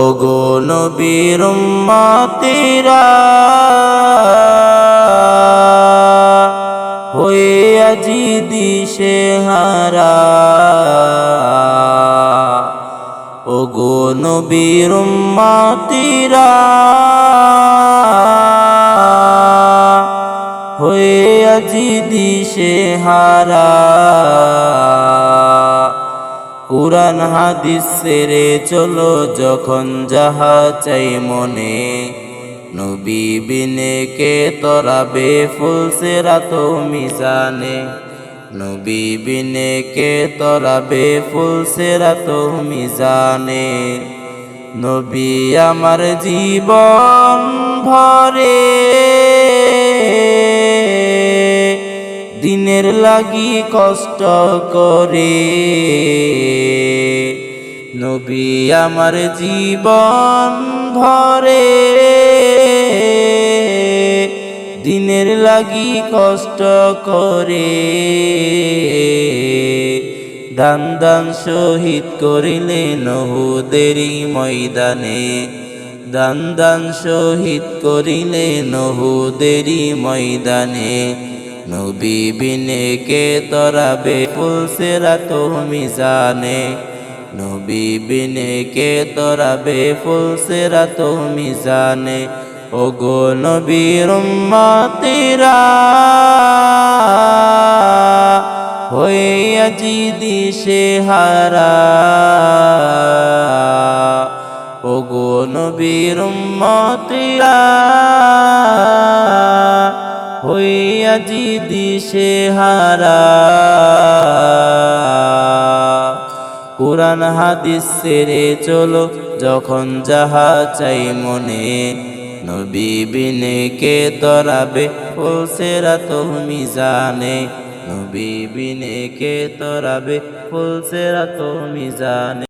ও গো নবীর উম্মতিরা, হয়ে আজি দিশে হারা। ও গো নবীর উম্মতিরা, হয়ে আজি দিশে হারা। কুরআন হাদিস সেরে চলো যখন যাহা চাই মনে। নবী বিনে কে তরাবে ফুল সেরা তো মিজানে। নবী বিনে কে তরাবে ফুল সেরা তো মিজানে। নবী আমার জীবন ভরে। দিনের লাগি কষ্ট করে। নবী আমার জীবন ভরে দিনের লাগি কষ্ট করে। দান দান শহীদ করিলে নহুদেরই ময়দানে। দান দান শহীদ করিলে নহুদেরই ময়দানে। নবী বিনে কে তরাবে ফুলসেরা তো মিজানে। নবী বিনে কে তরাবে ফুলসেরা তো মিজানে। ও গো নবীর উম্মতিরা, হয়ে আজি দিশে হারা। ও গো নবীর উম্মতিরা হইয়া জি দিশে হারা। কোরআন হাদিস সেরে চলো, যখন যাহা চাই মনে। নবী বিনে কে তরাবে ফুলসেরা তো মিজানে নবী বিনে কে তরাবে ফুলসেরা তো মিজানে